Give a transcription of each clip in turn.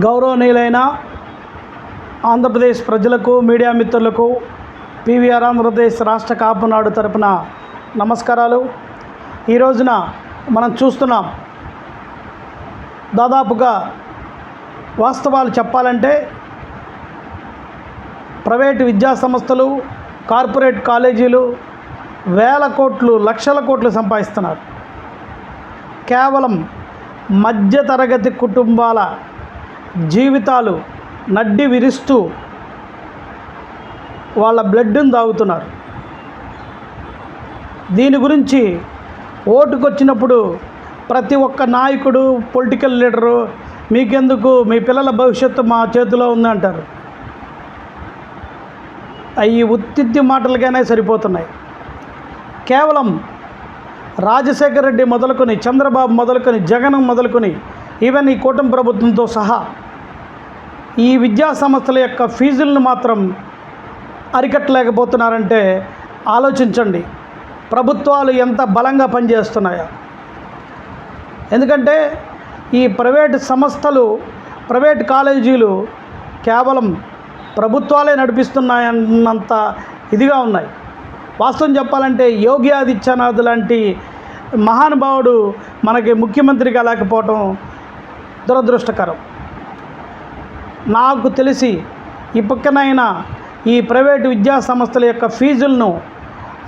గౌరవనీయులైన ఆంధ్రప్రదేశ్ ప్రజలకు మీడియా మిత్రులకు పీవీఆర్ ఆంధ్రప్రదేశ్ రాష్ట్ర కాపునాడు తరపున నమస్కారాలు. ఈ రోజున మనం చూస్తున్నాం దాదాపుగా వాస్తవాలు చెప్పాలంటే ప్రైవేటు విద్యా సంస్థలు కార్పొరేట్ కాలేజీలు వేల కోట్లు లక్షల కోట్లు సంపాదిస్తున్నారు. కేవలం మధ్యతరగతి కుటుంబాల జీవితాలు నడ్డి విరుస్తూ వాళ్ళ బ్లడ్ని తాగుతున్నారు. దీని గురించి ఓటుకొచ్చినప్పుడు ప్రతి ఒక్క నాయకుడు పొలిటికల్ లీడరు మీకెందుకు మీ పిల్లల భవిష్యత్తు మా చేతిలో ఉంది అంటారు. అవి ఉత్తిత్తి మాటలుగానే సరిపోతున్నాయి. కేవలం రాజశేఖర రెడ్డి మొదలుకొని చంద్రబాబు మొదలుకొని జగన్ మొదలుకొని ఈవెన్ ఈ కూటమి ప్రభుత్వంతో సహా ఈ విద్యా సంస్థల యొక్క ఫీజులను మాత్రం అరికట్టలేకపోతున్నారంటే ఆలోచించండి. ప్రభుత్వాలు ఎంత బలంగా పనిచేస్తున్నాయో. ఎందుకంటే ఈ ప్రైవేట్ సంస్థలు ప్రైవేట్ కాలేజీలు కేవలం ప్రభుత్వాలే నడిపిస్తున్నాయన్నంత ఇదిగా ఉన్నాయి. వాస్తవం చెప్పాలంటే యోగి ఆదిత్యనాథ్ లాంటి మహానుభావుడు మనకి ముఖ్యమంత్రిగా లేకపోవటం దురదృష్టకరం. నాకు తెలిసి ఈ ఈ ప్రైవేటు విద్యా సంస్థల యొక్క ఫీజులను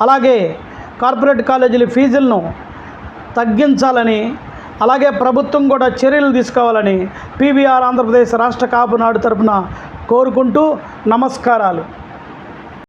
అలాగే కార్పొరేట్ కాలేజీల ఫీజులను తగ్గించాలని అలాగే ప్రభుత్వం కూడా చర్యలు తీసుకోవాలని పీవీఆర్ ఆంధ్రప్రదేశ్ రాష్ట్ర కాపు నాడు తరపున కోరుకుంటూ నమస్కారాలు.